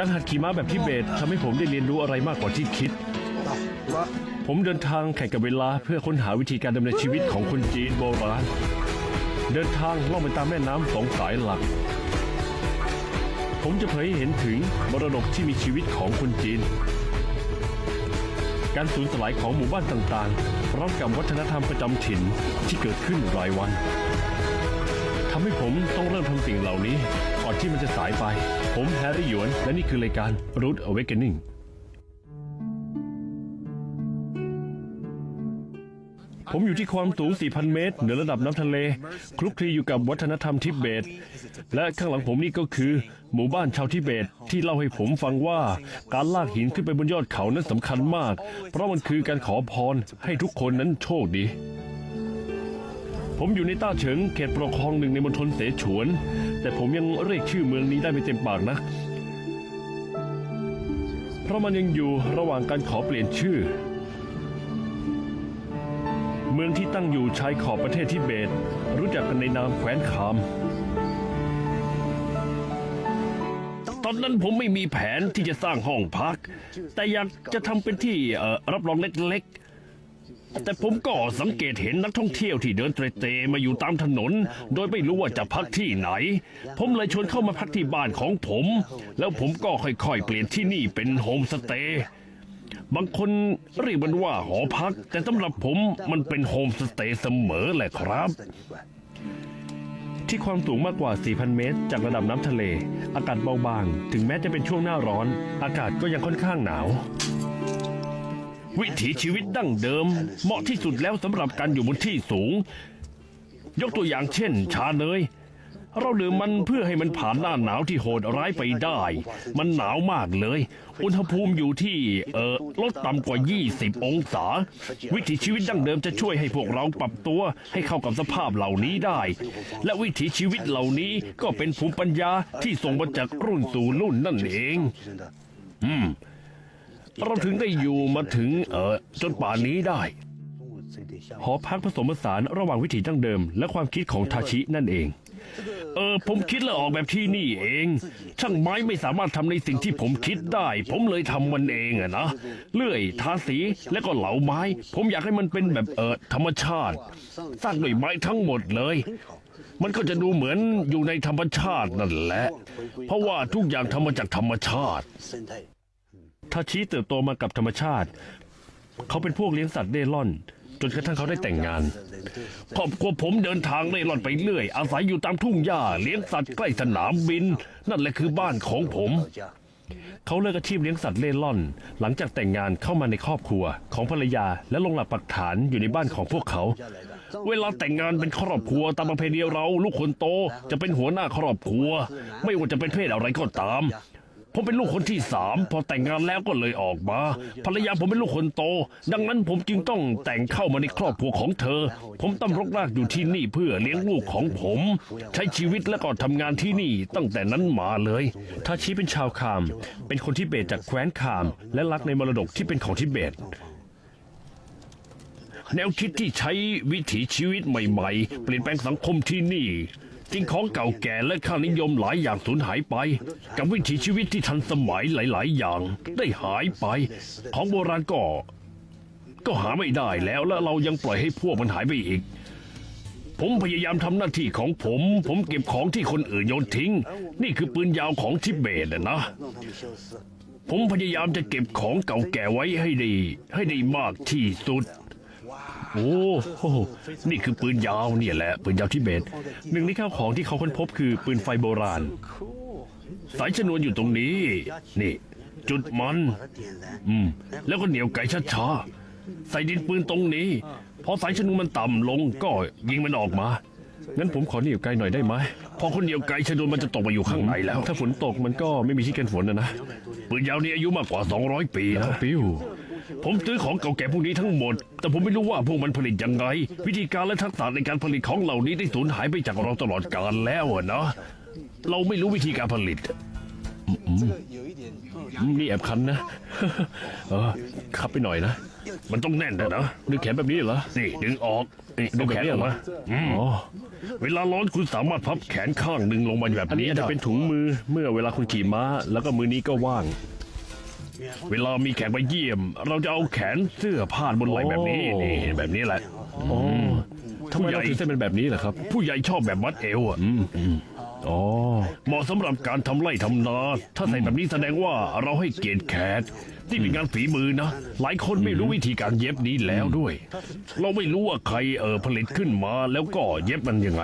การหัดขี่ม้าแบบทิเบตทำให้ผมได้เรียนรู้อะไรมากกว่าที่คิด ผมเดินทางแข่งกับเวลาเพื่อค้นหาวิธีการดำเนินชีวิตของคนจีนโบราณ เดินทางล่องไปตามแม่น้ำสองสายหลัก ผมจะเผยให้เห็นถึงมรดกที่มีชีวิตของคนจีน การสูญสลายของหมู่บ้านต่างๆพร้อมกับวัฒนธรรมประจำถิ่นที่เกิดขึ้นรายวันทำให้ผมต้องเริ่มทำสิ่งเหล่านี้ก่อนที่มันจะสายไป ผมแฮร์รี่หยวน และนี่คือรายการ Root Awakening ผมอยู่ที่ความสูง 4,000 เมตร เหนือระดับน้ำทะเล คลุกคลีอยู่กับวัฒนธรรมทิเบต และข้างหลังผมนี่ก็คือ หมู่บ้านชาวทิเบต ที่เล่าให้ผมฟังว่า การลากหินขึ้นไปบนยอดเขานั้นสำคัญมาก เพราะมันคือการขอพรให้ทุกคนนั้นโชคดี ผมอยู่ในต้าเฉิงเขตปกครองหนึ่งในมณฑลเสฉวน แต่ผมยังเรียกชื่อเมืองนี้ได้ไม่เต็มปากนะ เพราะมันยังอยู่ระหว่างการขอเปลี่ยนชื่อ เมืองที่ตั้งอยู่ชายขอบประเทศทิเบต รู้จักกันในนามแคว้นคาม ตอนนั้นผมไม่มีแผนที่จะสร้างห้องพัก แต่อยากจะทำเป็นที่รับรองเล็กๆ แต่ผมก็สังเกตเห็นนักท่องเที่ยวที่เดินเตร่มาอยู่ตามถนน โดยไม่รู้ว่าจะพักที่ไหน ผมเลยชวนเข้ามาพักที่บ้านของผม แล้วผมก็ค่อยๆ เปลี่ยนที่นี่เป็นโฮมสเตย์บางคนเรียกมันว่าหอพัก แต่สำหรับผมมันเป็นโฮมสเตย์เสมอแหละครับ ที่ความสูงมากกว่า 4,000 เมตร จากระดับน้ำทะเล อากาศเบาบาง ถึงแม้จะเป็นช่วงหน้าร้อน อากาศก็ยังค่อนข้างหนาว วิถีชีวิตดั้งเดิม เหมาะที่สุดแล้วสำหรับการอยู่บนที่สูง ยกตัวอย่างเช่น ชาเนยเราดื่มมันเพื่อให้มันผ่านหน้าหนาวที่โหดร้ายไปได้ มันหนาวมากเลย อุณหภูมิอยู่ที่เออลดต่ำกว่า 20 องศา วิถีชีวิตดั้งเดิมจะช่วยให้พวกเราปรับตัวให้เข้ากับสภาพเหล่านี้ได้ และวิถีชีวิตเหล่านี้ก็เป็นภูมิปัญญาที่ส่งมาจากรุ่นสู่รุ่นนั่นเอง อืม เราถึงได้อยู่มาถึงเออจนป่านนี้ได้ หอพักผสมผสานระหว่างวิถีดั้งเดิม และความคิดของทาชินั่นเอง เออผมคิดและออกแบบที่นี่เอง ช่างไม้ไม่สามารถทำในสิ่งที่ผมคิดได้ ผมเลยทำมันเองอะนะ เลื่อยทาสีและก็เหลาไม้ ผมอยากให้มันเป็นแบบเออธรรมชาติ สร้างด้วยไม้ทั้งหมดเลย มันก็จะดูเหมือนอยู่ในธรรมชาตินั่นแหละ เพราะว่าทุกอย่างทำมาจากธรรมชาติ ทาชิเติบโตมากับธรรมชาติ เขาเป็นพวกเลี้ยงสัตว์เร่ร่อน จนกระทั่งเขาได้แต่งงาน ครอบครัวผมเดินทางเร่ร่อนไปเรื่อย อาศัยอยู่ตามทุ่งหญ้าเลี้ยงสัตว์ใกล้สนามบิน นั่นแหละคือบ้านของผม เขาเลิกอาชีพเลี้ยงสัตว์เล่ร่อน หลังจากแต่งงานเข้ามาในครอบครัวของภรรยาและลงหลักปักฐานอยู่ในบ้านของพวกเขา เวลาแต่งงานเป็นครอบครัวตามประเพณีเรา ลูกคนโตจะเป็นหัวหน้าครอบครัว ไม่ว่าจะเป็นเพศอะไรก็ตาม ผมเป็นลูกคนที่สามพอแต่งงานแล้วก็เลยออกมา ภรรยาผมเป็นลูกคนโต ดังนั้นผมจึงต้องแต่งเข้ามาในครอบครัวของเธอ ผมตั้งรกรากอยู่ที่นี่เพื่อเลี้ยงลูกของผม ใช้ชีวิตและก็ทำงานที่นี่ตั้งแต่นั้นมาเลยทาชิเป็นชาวคาม เป็นคนทิเบตจากแคว้นคาม และรักในมรดกที่เป็นของทิเบตแนวคิดที่ใช้วิถีชีวิตใหม่ ๆ เปลี่ยนแปลงสังคมที่นี่ สิ่งของเก่าแก่และค่านิยมหลายอย่างสูญหายไป กับวิถีชีวิตที่ทันสมัยหลาย ๆ อย่างได้หายไป ของโบราณก็ ก็หาไม่ได้แล้วและเรายังปล่อยให้พวกมันหายไปอีก ผมพยายามทำหน้าที่ของผม ผมเก็บของที่คนอื่นโยนทิ้ง นี่คือปืนยาวของทิเบตนะ ผมพยายามจะเก็บของเก่าแก่ไว้ให้ดี ให้ได้มากที่สุด โอ้โหนี่คือปืนยาวเนี่ยแหละ ปืนยาวทิเบต หนึ่งในข้าวของที่เขาค้นพบคือปืนไฟโบราณ สายชนวนอยู่ตรงนี้ นี่ จุดมัน อืม แล้วก็เหนียวไกช้าๆ ใส่ดินปืนตรงนี้ พอสายชนวนมันต่ำลงก็ยิงมันออกมา งั้นผมขอเหนียวไกลหน่อยได้ไหม พอคนเหนียวไกลชนวนมันจะตกมาอยู่ข้างในแล้ว ถ้าฝนตกมันก็ไม่มีที่กันฝนนะนะ ปืนยาวนี้อายุมากกว่า 200 ปีนะปิ้ว ผมซื้อของเก่าแก่พวกนี้ทั้งหมด แต่ผมไม่รู้ว่าพวกมันผลิตยังไง วิธีการและทักษะในการผลิตของเหล่านี้ได้สูญหายไปจากเราตลอดกาลแล้วอะนะเราไม่รู้วิธีการผลิตอืมนี่แอบคันนะ เออขับไปหน่อยนะ มันต้องแน่นนะนะดึงแขนแบบนี้เหรอ นี่ดึงออกนี่ดึงแขนออกมาอืมเวลาร้อนคุณสามารถพับแขนข้างหนึ่งลงมาแบบอันนี้นี้จะได้เป็นถุงมือเมื่อเวลาคุณขี่ม้า แล้วก็มือนี้ก็ว่าง เวลามีแขกมาเยี่ยม เราจะเอาแขนเสื้อพาดบนไหล่แบบนี้โอ้นี่แบบนี้แหละอ๋อทำไมผู้ใหญ่เราถึงเส้นเป็นแบบนี้ล่ะครับ ผู้ใหญ่ชอบแบบมัดเอวอะอ๋อเหมาะสำหรับการทำไร่ทำนา ถ้าใส่แบบนี้แสดงว่าเราให้เกียรติแขกนี่เป็นงานฝีมือนะ หลายคนไม่รู้วิธีการเย็บนี้แล้วด้วย เราไม่รู้ว่าใครเออผลิตขึ้นมาแล้วก็เย็บมันยังไง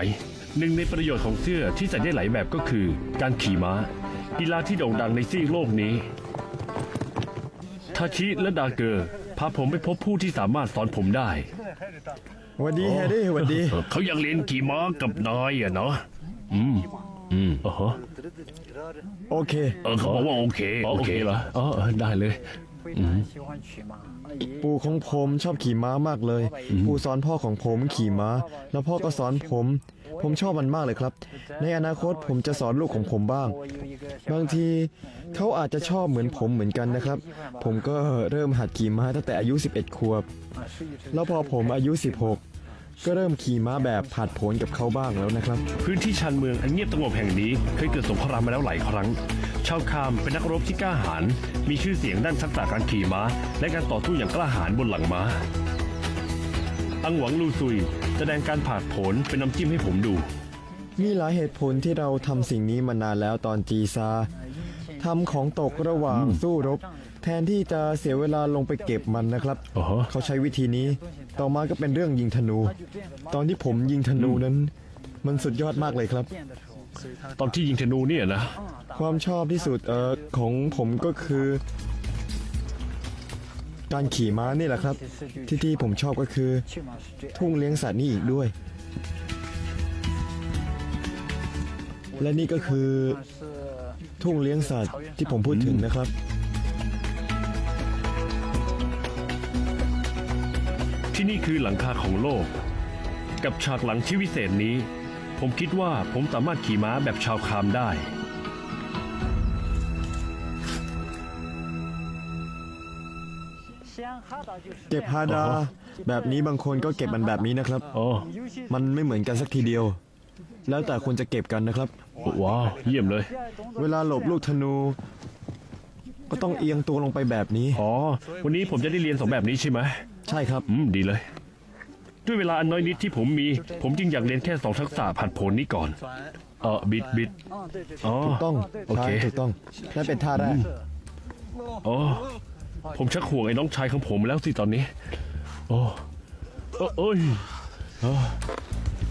หนึ่งในประโยชน์ของเสื้อที่ใส่ได้หลายแบบก็คือ การขี่ม้า กีฬาที่โด่งดังในซีกโลกนี้ ทาชิและดาเกอร์พาผมไปพบผู้ที่สามารถสอนผมได้วันดีแฮร์รี่วันดี เขายังเรียนกี่ม้ากับนายอะเนาะอืมอืมอ๋อฮโอเค เออเขาบอกว่าโอเค โอเคเหรออ๋อเออได้เลย ปู่ของผมชอบขี่ม้ามากเลย ปู่สอนพ่อของผมขี่ม้า แล้วพ่อก็สอนผม ผมชอบมันมากเลยครับ ในอนาคตผมจะสอนลูกของผมบ้าง บางทีเขาอาจจะชอบเหมือนผมเหมือนกันนะครับ ผมก็เริ่มหัดขี่ม้าตั้งแต่อายุ 11 ขวบ แล้วพอผมอายุ 16ก็เริ่มขี่ม้าแบบผาดโผนกับเขาบ้างแล้วนะครับ พื้นที่ชานเมืองอันเงียบสงบแห่งนี้เคยเกิดสงครามมาแล้วหลายครั้ง ชาวคามเป็นนักรบที่กล้าหาญมีชื่อเสียงด้านทักษะการขี่ม้า และการต่อสู้อย่างกล้าหาญบนหลังม้า อังหวังลูซุย แสดงการผ่าผลเป็นน้ำจิ้มให้ผมดู มีหลายเหตุผลที่เราทำสิ่งนี้มานานแล้วตอนจีซาทำของตกระหว่างสู้รบ แทนที่จะเสียเวลาลงไปเก็บมันนะครับเขาใช้วิธีนี้ ต่อมาก็เป็นเรื่องยิงธนู ตอนที่ผมยิงธนูนั้น มันสุดยอดมากเลยครับ ตอนที่ยิงธนูเนี่ยนะ ความชอบที่สุดเออของผมก็คือ การขี่ม้านี่แหละครับ ที่ที่ผมชอบก็คือ ทุ่งเลี้ยงสัตว์นี่อีกด้วย และนี่ก็คือ ทุ่งเลี้ยงสัตว์ที่ผมพูดถึงนะครับ ที่นี่คือหลังคาของโลก กับฉากหลังที่วิเศษนี้ ผมคิดว่าผมสามารถขี่ม้าแบบชาวคามได้ เก็บฮาดา แบบนี้บางคนก็เก็บมันแบบนี้นะครับอมันไม่เหมือนกันสักทีเดียว แล้วแต่คนจะเก็บกันนะครับ ว้าว เยี่ยมเลย เวลาหลบลูกธนู ก็ต้องเอียงตัวลงไปแบบนี้ อ๋อ วันนี้ผมจะได้เรียนสองแบบนี้ใช่ไหม ใช่ครับ อืม ดีเลย ด้วยเวลาอันน้อยนิดที่ผมมี ผมจึงอยากเรียนแค่สองทักษะผัดผลนี้ก่อน เออบิดบิด 嗯，对对对， อ๋อ ต้อง โอเค ใช่ถูกต้องนั่นเป็นท่าแรก อ๋อ ผมชักห่วงไอ้น้องชายของผมแล้วสิตอนนี้ โอ้เอ้อเอ้ย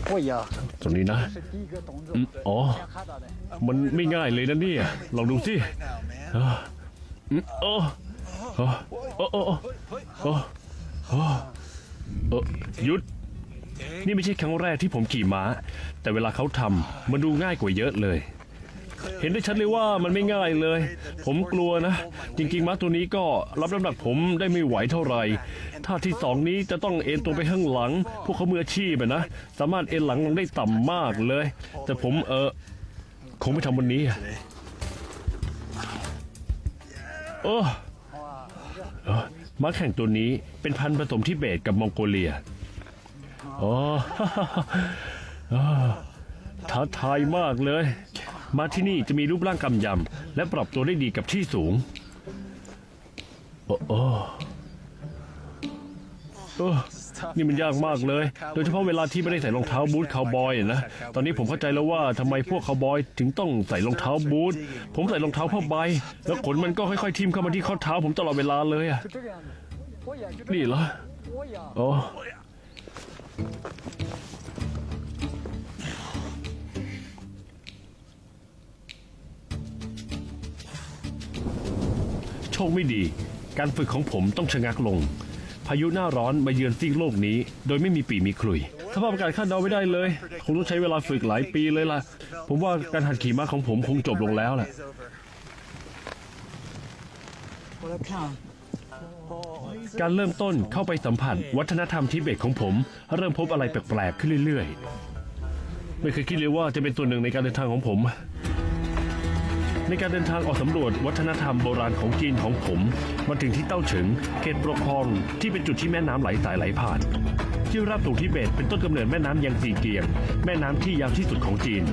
会呀， ตรงนี้นะ 是第一个动作 อืม，อ๋อ 先哈达的。 มันไม่ง่ายเลยนะเนี่ย ลองดูสิเอออืมเออเออเออเออเออเอ อเออหยุด นี่ไม่ใช่ครั้งแรกที่ผมขี่ม้า แต่เวลาเขาทำมันดูง่ายกว่าเยอะเลย เห็นได้ชัดเลยว่ามันไม่ง่ายเลย ผมกลัวนะ จริงๆม้าตัวนี้ก็รับน้ำหนักผมได้ไม่ไหวเท่าไหร่ท่าที่สองนี้จะต้องเอ็นตัวไปข้างหลัง พวกเขามืออาชีพอะนะ สามารถเอ็นหลังลงได้ต่ำมากเลย แต่ผมเออคงไม่ทำวันนี้อะโอ้เออ ม้าแข่งตัวนี้เป็นพันธุ์ผสมทิเบตกับมองโกเลียอ๋ออ้าวท้าทายมากเลย มาที่นี่จะมีรูปร่างกำยำ และปรับตัวได้ดีกับที่สูง โอ้โอ้เออ นี่มันยากมากเลย โดยเฉพาะเวลาที่ไม่ได้ใส่รองเท้าบูทคาวบอยนะ ตอนนี้ผมเข้าใจแล้วว่าทำไมพวกคาวบอยถึงต้องใส่รองเท้าบูท ผมใส่รองเท้าผ้าใบ แล้วขนมันก็ค่อยๆทิ่มเข้ามาที่ข้อเท้าผมตลอดเวลาเลยอะนี่เหรอโอ้โชคไม่ดี การฝึกของผมต้องชะงักลง พายุหน้าร้อนมาเยือนซีกโลกนี้ โดยไม่มีปีมีคลุยสภาพอากาศคาดเดาไม่ได้เลยคงต้องใช้เวลาฝึกหลายปีเลยล่ะ ผมว่าการหัดขี่ม้าของผมคงจบลงแล้วแหละการเริ่มต้นเข้าไปสัมผัส วัฒนธรรมทิเบตของผม เริ่มพบอะไรแปลกๆขึ้นเรื่อยๆ ไม่เคยคิดเลยว่าจะเป็นตัวหนึ่งในการเดินทางของผม ในการเดินทางออกสำรวจวัฒนธรรมโบราณของจีนของผมมาถึงที่เต้าเฉิงเขตปกครองที่เป็นจุดที่แม่น้ำไหลสายไหลผ่าน ที่ราบสูงทิเบตเป็นต้นกำเนิดแม่น้ำยังซีเกียง แม่น้ำที่ยาวที่สุดของจีน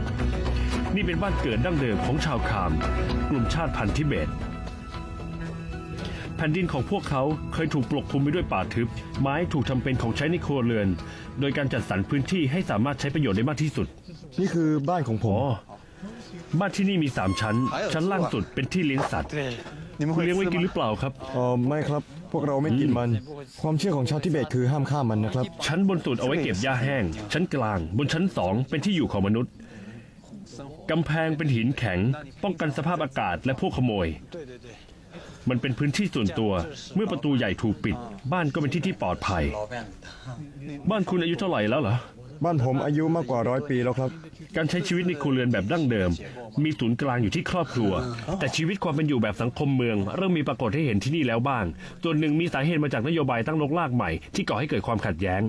นี่เป็นบ้านเกิดดั้งเดิมของชาวคาม กลุ่มชาติพันธุ์ทิเบตแผ่นดินของพวกเขาเคยถูกปกคลุมไปด้วยป่าทึบ ไม้ถูกทำเป็นของใช้ในครัวเรือน โดยการจัดสรรพื้นที่ให้สามารถใช้ประโยชน์ได้มากที่สุด นี่คือบ้านของผมอ๋อ บ้านที่นี่มีสามชั้น ชั้นล่างสุดเป็นที่เลี้ยงสัตว์คุณเลี้ยงไว้กินหรือเปล่าครับอ๋อไม่ครับ พวกเราไม่กินมัน ความเชื่อของชาวทิเบตคือห้ามฆ่ามันนะครับ ชั้นบนสุดเอาไว้เก็บหญ้าแห้ง ชั้นกลาง บนชั้นสองเป็นที่อยู่ของมนุษย์กำแพงเป็นหินแข็ง ป้องกันสภาพอากาศและพวกขโมย มันเป็นพื้นที่ส่วนตัว เมื่อประตูใหญ่ถูกปิด บ้านก็เป็นที่ที่ปลอดภัย บ้านคุณอายุเท่าไหร่แล้วเหรอ บ้านผมอายุมากกว่าร้อยปีแล้วครับ การใช้ชีวิตในครัวเรือนแบบดั้งเดิม มีศูนย์กลางอยู่ที่ครอบครัว แต่ชีวิตความเป็นอยู่แบบสังคมเมือง เริ่มมีปรากฏให้เห็นที่นี่แล้วบ้างส่วนหนึ่งมีสาเหตุมาจากนโยบายตั้งรกรากใหม่ที่ก่อให้เกิดความขัดแย้ง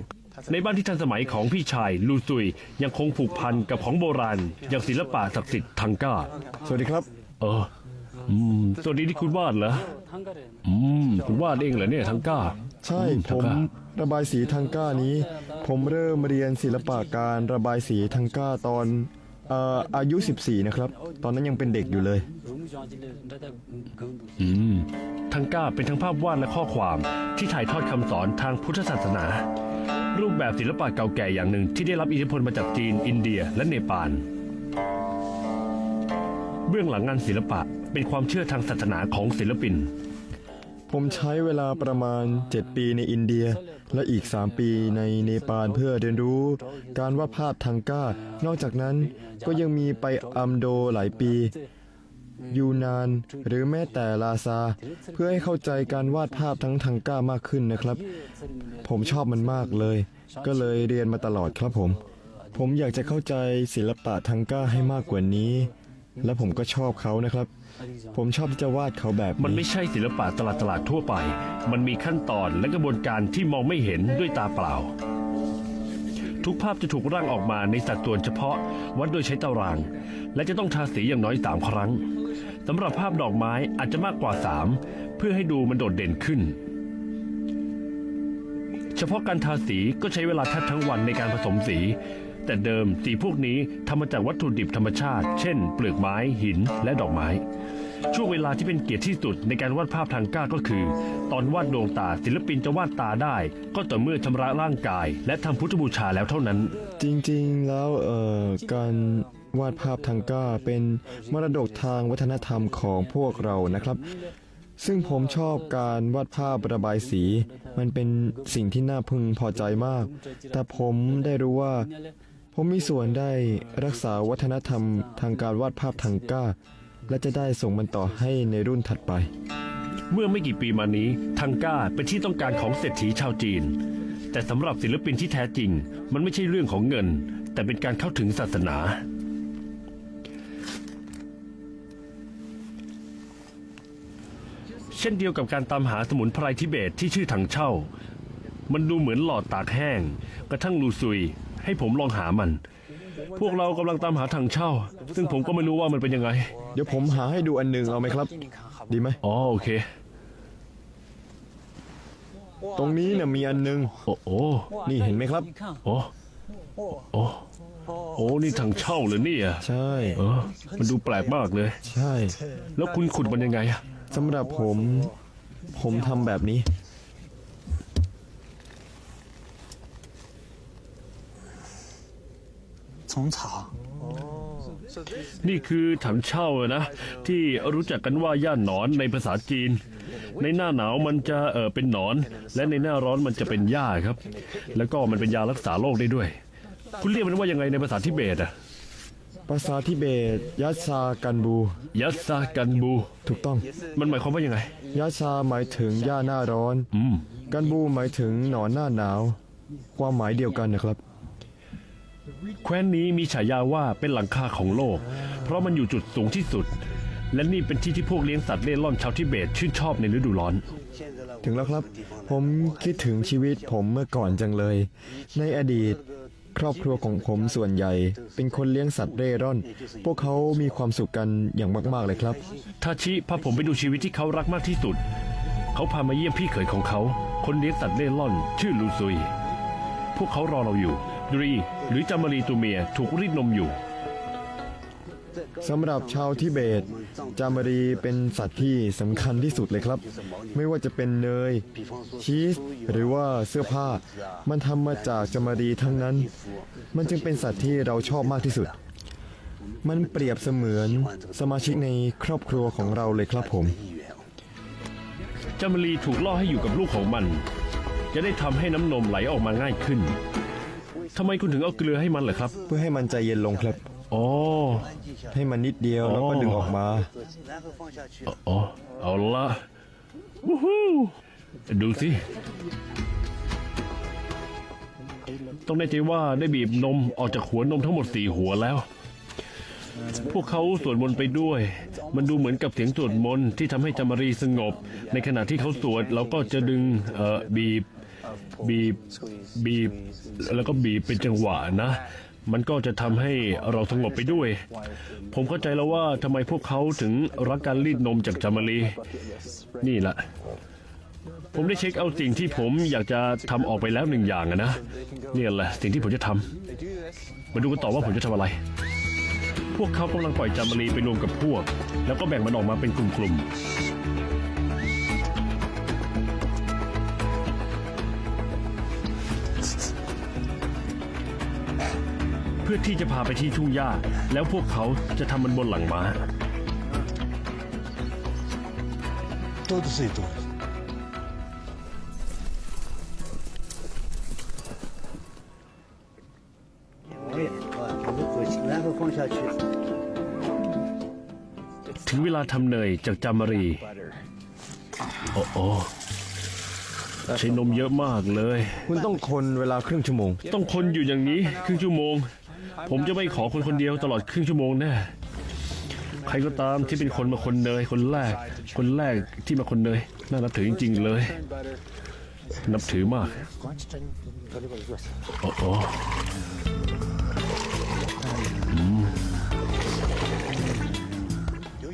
ในบ้านที่ทันสมัยของพี่ชายลูซุยยังคงผูกพันกับของโบราณ อย่างศิลปะศักดิ์สิทธิ์ทังก้า สวัสดีครับ เอออืมตัวนี้ที่คุณวาดเหรออืมคุณวาดเองเหรอเนี่ยทังก้าใช่อืผทังม ก้า ระบายสีทางก้านี้ ผมเริ่มเรียนศิลปะการระบายสีทางก้าตอนเอ่ออายุ 14 นะครับ ตอนนั้นยังเป็นเด็กอยู่เลย อืมทังก้าเป็นทั้งภาพวาดและข้อความที่ถ่ายทอดคำสอนทางพุทธศาสนา รูปแบบศิลปะเก่าแก่อย่างหนึ่งที่ได้รับอิทธิพลมาจากจีน อินเดีย และเนปาล เบื้องหลังงานศิลปะเป็นความเชื่อทางศาสนาของศิลปิน ผมใช้เวลาประมาณ 7 ปีในอินเดีย และอีก 3 ปีในเนปาลเพื่อเรียนรู้ การวาดภาพทางก้า นอกจากนั้นก็ยังมีไปอัมโดหลายปี ยูนาน หรือแม้แต่ลาซา เพื่อให้เข้าใจการวาดภาพทั้งทางก้ามากขึ้นนะครับ ผมชอบมันมากเลย ก็เลยเรียนมาตลอดครับผม ผมอยากจะเข้าใจศิลปะทางก้าให้มากกว่านี้ และผมก็ชอบเขานะครับ ผมชอบที่จะวาดเขาแบบมันนี้ไม่ใช่ศิลปะตลาดตลาดทั่วไป มันมีขั้นตอนและกระบวนการที่มองไม่เห็นด้วยตาเปล่า ทุกภาพจะถูกร่างออกมาในสัดส่วนเฉพาะ วัดโดยใช้ตาราง และจะต้องทาสีอย่างน้อยสามครั้งสำหรับภาพดอกไม้อาจจะมากกว่าสามเพื่อให้ดูมันโดดเด่นขึ้น เฉพาะการทาสีก็ใช้เวลาแทบทั้งวันในการผสมสีแต่เดิมสีพวกนี้ทำมาจากวัตถุดิบธรรมชาติ เช่น เปลือกไม้ หิน และดอกไม้ ช่วงเวลาที่เป็นเกียรติที่สุดในการวาดภาพทางก้าก็คือ ตอนวาดดวงตาศิลปินจะวาดตาได้ ก็ต่อเมื่อชำระร่างกาย และทำพุทธบูชาแล้วเท่านั้น จริงๆแล้วเอ่อการวาดภาพทางก้าเป็นมรดกทางวัฒนธรรมของพวกเรานะครับ ซึ่งผมชอบการวาดภาพระบายสี มันเป็นสิ่งที่น่าพึงพอใจมาก แต่ผมได้รู้ว่า ผมมีส่วนได้รักษาวัฒนธรรมทางการวาดภาพทางก้า และจะได้ส่งมันต่อให้ในรุ่นถัดไป เมื่อไม่กี่ปีมานี้ทังก้าเป็นที่ต้องการของเศรษฐีชาวจีน แต่สำหรับศิลปินที่แท้จริง มันไม่ใช่เรื่องของเงิน แต่เป็นการเข้าถึงศาสนา เช่นเดียวกับการตามหาสมุนไพรทิเบตที่ชื่อถังเช่า มันดูเหมือนหลอดตากแห้ง กระทั่งลูซุย ให้ผมลองหามัน พวกเรากำลังตามหาถังเช่า ซึ่งผมก็ไม่รู้ว่ามันเป็นยังไง เดี๋ยวผมหาให้ดูอันหนึ่งเอาไหมครับ ดีไหม อ๋อโอเค ตรงนี้เนี่ยมีอันหนึง โอ้โอ้นี่เห็นไหมครับ你看，โอ้โอ้โอ้นี่ถังเช่าเหรอเนี่ยใช่ เออ มันดูแปลกมากเลย ใช่ แล้วคุณขุดมันยังไงอะสำหรับผม ผมทำแบบนี้ 虫草，นี่คือถังเช่าอะนะที่รู้จักกันว่าย่าหนอนในภาษาจีน ในหน้าหนาวมันจะเออเป็นหนอน และในหน้าร้อนมันจะเป็นหญ้าครับ แล้วก็มันเป็นยารักษาโรคได้ด้วย คุณเรียกมันว่ายังไงในภาษาทิเบตอะภาษาทิเบตยัสซากันบู ยัสซากันบู ถูกต้อง มันหมายความว่ายังไง ยัสซาหมายถึงหญ้าหน้าร้อน อืม กันบูหมายถึงหนอนหน้าหนาว ความหมายเดียวกันนะครับ แคว้นนี้มีฉายาว่าเป็นหลังคาของโลก เพราะมันอยู่จุดสูงที่สุด และนี่เป็นที่ที่พวกเลี้ยงสัตว์เล่ร่อนชาวทิเบตชื่นชอบในฤดูร้อน ถึงแล้วครับ ผมคิดถึงชีวิตผมเมื่อก่อนจังเลย ในอดีต ครอบครัวของผมส่วนใหญ่ เป็นคนเลี้ยงสัตว์เร่ร่อน พวกเขามีความสุขกันอย่างมาก ๆ เลยครับ ทาชิพาผมไปดูชีวิตที่เขารักมากที่สุด เขาพามาเยี่ยมพี่เขยของเขา คนเลี้ยงสัตว์เล่ร่อน ชื่อลูซุย พวกเขารอเราอยู่ด รีหรือจามารีตัวเมียถูกรีดนมอยู่ สำหรับชาวทิเบต จามรีเป็นสัตว์ที่สำคัญที่สุดเลยครับ ไม่ว่าจะเป็นเนย ชีส หรือว่าเสื้อผ้า มันทำมาจากจามรีทั้งนั้น มันจึงเป็นสัตว์ที่เราชอบมากที่สุด มันเปรียบเสมือนสมาชิกในครอบครัวของเราเลยครับผม จามารีถูกล่อให้อยู่กับลูกของมัน จะได้ทำให้น้ำนมไหลออกมาง่ายขึ้น ทำไมคุณถึงเอาเกลือให้มันเหรอครับ เพื่อให้มันใจเย็นลงครับ อ๋อ ให้มันนิดเดียวแล้วก็ดึงออกมา อ๋อ เอาละวู้ฮู้ดูสิ ต้องแน่ใจว่าได้บีบนมออกจากหัวนมทั้งหมดสี่หัวแล้ว พวกเขาสวดมนต์ไปด้วย มันดูเหมือนกับเสียงสวดมนต์ที่ทำให้จามารีสงบ ในขณะที่เขาสวดเราก็จะดึงเอ่อบีบ บีบบีบแล้วก็บีบเป็นจังหวะนะ มันก็จะทำให้เราสงบไปด้วย ผมเข้าใจแล้วว่าทำไมพวกเขาถึงรักการรีดนมจากจามารีนี่แหละผมได้เช็คเอาสิ่งที่ผมอยากจะทำออกไปแล้วหนึ่งอย่างอะนะนี่แหละสิ่งที่ผมจะทำมาดูกันต่อว่าผมจะทำอะไร พวกเขากำลังปล่อยจามารีไปรวมกับพวก แล้วก็แบ่งมันออกมาเป็นกลุ่มๆ พื่อที่จะพาไปที่ทุ่งหญ้า แล้วพวกเขาจะทำมันบนหลังม้า Todos e todos. ถึงเวลาทำเนยจากจามารี โอ้โอ ใช้นมเยอะมากเลย คุณต้องคนเวลาครึ่งชั่วโมง ต้องคนอยู่อย่างนี้ครึ่งชั่วโมง ผมจะไม่ขอคนคนเดียวตลอดครึ่งชั่วโมงแน่ใครก็ตามที่เป็นคนมาคนเนยคนแรก คนแรกที่มาคนเนยน่านับถือจริงๆเลย นับถือมากโอ้โ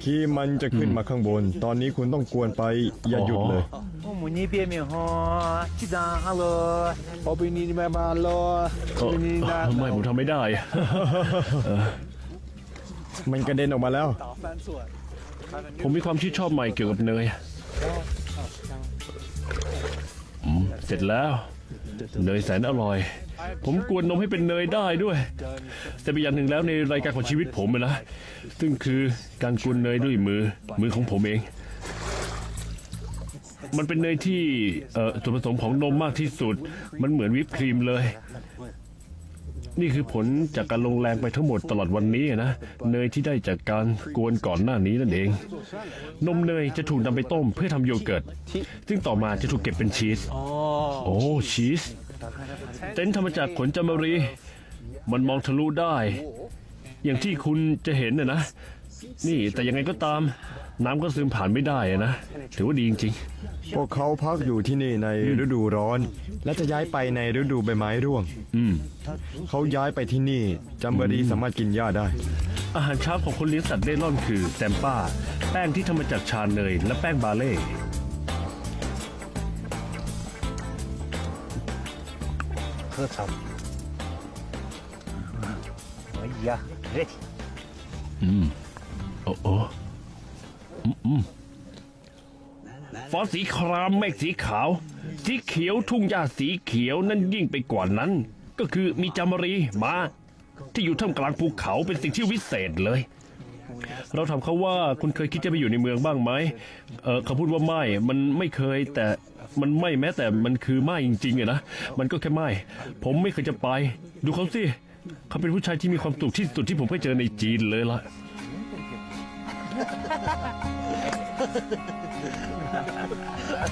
กี้มันจะขึ้นมาข้างบน ตอนนี้คุณต้องกวนไปอย่าหยุดเลยโอ้ห ni bien mejor, te dan halo, opini me malo, เออ opini เอ da อไม่ผมทำไม่ได้ มันกระเด็นออกมาแล้ว ผมมีความชื่นชอบใหม่เกี่ยวกับเนยเสร็จแล้ว เนยแสนอร่อย ผมกวนนมให้เป็นเนยได้ด้วย แต่เป็นอย่างหนึ่งแล้วในรายการของชีวิตผมอะนะซึ่งคือการกวนเนยด้วยมือมือของผมเอง มันเป็นเนยที่เอ่อส่วนผสมของนมมากที่สุด มันเหมือนวิปครีมเลย นี่คือผลจากการลงแรงไปทั้งหมดตลอดวันนี้อะนะเนยที่ได้จากการกวนก่อนหน้านี้นั่นเอง นมเนยจะถูกนำไปต้มเพื่อทำโยเกิร์ตซึ่งต่อมาจะถูกเก็บเป็นชีสโอ้ชีส เต็นท์ทำมาจากขนจามรี มันมองทะลุได้ อย่างที่คุณจะเห็นนะนะ นี่แต่ยังไงก็ตาม น้ำก็ซึมผ่านไม่ได้อะนะ ถือว่าดีจริง พวกเขาพักอยู่ที่นี่ในฤดูร้อน และจะย้ายไปในฤดูใบไม้ร่วง ๆ อืม เขาย้ายไปที่นี่จัมเบอรีสามารถกินหญ้าได้ อาหารเช้าของคนเลี้ยงสัตว์เล่ร่อนคือแซมป้า แป้งที่ทำมาจากชาเนย และแป้งบาเล่ เสาเฮ้ยยะเฮ้ยอืมโฟ้าสีครามเมฆสีขาว สีเขียวทุ่งหญ้าสีเขียวนั่นยิ่งไปกว่านั้น ก็คือมีจามรีมา ที่อยู่ท่ามกลางภูเขาเป็นสิ่งที่วิเศษเลย เราถามเขาว่าคุณเคยคิดจะไปอยู่ในเมืองบ้างไหมเออเขาพูดว่าไม่ มันไม่เคยแต่มันไม่แม้แต่มันคือไม่จริงๆอะนะ มันก็แค่ไม่ ผมไม่เคยจะไป ดูเขาสิ เขาเป็นผู้ชายที่มีความสุขที่สุดที่ผมเคยเจอในจีนเลยล่ะ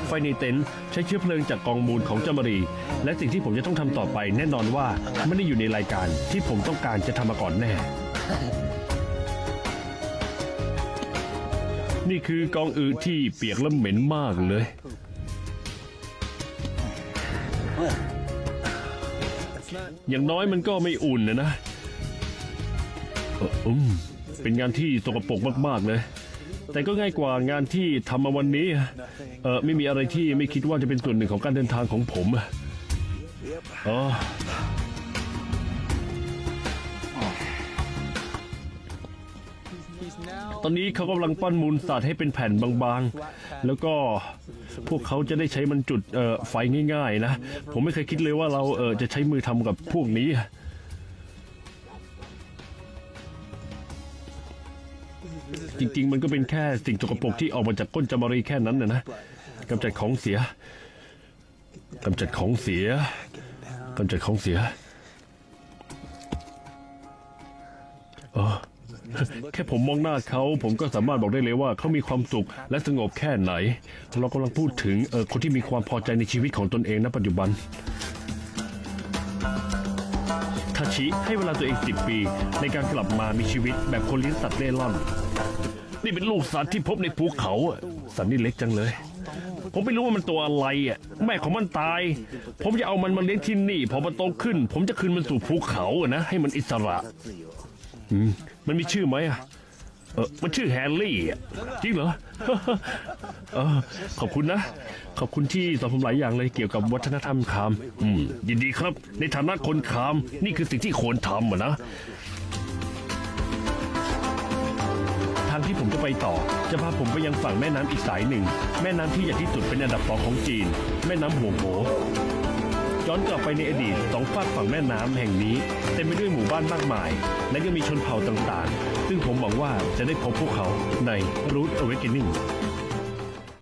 ไฟในเต็นท์ใช้เชื้อเพลิงจากกองมูลของจามรี และสิ่งที่ผมจะต้องทำต่อไป แน่นอนว่าไม่ได้อยู่ในรายการที่ผมต้องการจะทำมาก่อนแน่ นี่คือกองอือที่เปียกและเหม็นมากเลย อย่างน้อยมันก็ไม่อุ่นนะนะอืมเป็นงานที่สกปรกมากๆเลย แต่ก็ง่ายกว่างานที่ทำมาวันนี้เออไม่มีอะไรที่ไม่คิดว่าจะเป็นส่วนหนึ่งของการเดินทางของผมอะอ๋ ตอนนี้เขากำลังปั้นมูลสัตว์ให้เป็นแผ่นบางๆ แล้วก็พวกเขาจะได้ใช้มันจุดเอ่อไฟง่ายๆนะ ผมไม่เคยคิดเลยว่าเราเออจะใช้มือทำกับพวกนี้จริงๆ มันก็เป็นแค่สิ่งสกปรกที่ออกมาจากก้นจามรีแค่นั้นนะนะกำจัดของเสียกำจัดของเสียกำจัดของเสีย แค่ผมมองหน้าเขา ผมก็สามารถบอกได้เลยว่าเขามีความสุขและสงบแค่ไหน เรากำลังพูดถึงเออคนที่มีความพอใจในชีวิตของตนเองณปัจจุบันทาชิให้เวลาตัวเองสิบปี ในการกลับมามีชีวิตแบบคนเลี้ยงสัตว์เล่ร่อน นี่เป็นลูกสัตว์ที่พบในภูเขาสัตว์นี่เล็กจังเลย ผมไม่รู้ว่ามันตัวอะไรอะแม่ของมันตาย ผมจะเอามันมาเลี้ยงที่นี่ พอมันโตขึ้น ผมจะคืนมันสู่ภูเขาอะนะ ให้มันอิสระ อืม มันมีชื่อไหมอะเออมันชื่อแฮร์รี่อะจริงเหรอ เออขอบคุณนะ ขอบคุณที่สอนผมหลายอย่างเลยเกี่ยวกับวัฒนธรรมคามอืมยินดีครับ ในฐานะคนคาม นี่คือสิ่งที่ควรทำอะนะ ทางที่ผมจะไปต่อ จะพาผมไปยังฝั่งแม่น้ำอีกสายหนึ่ง แม่น้ำที่ใหญ่ที่สุดเป็นอันดับสองของจีน แม่น้ำหัวโห ย้อนกลับไปในอดีตสองฝากฝั่งแม่น้ำแห่งนี้เต็มไปด้วยหมู่บ้านมากมาย และยังมีชนเผ่าต่างๆ ซึ่งผมหวังว่าจะได้พบพวกเขาใน Root Awakening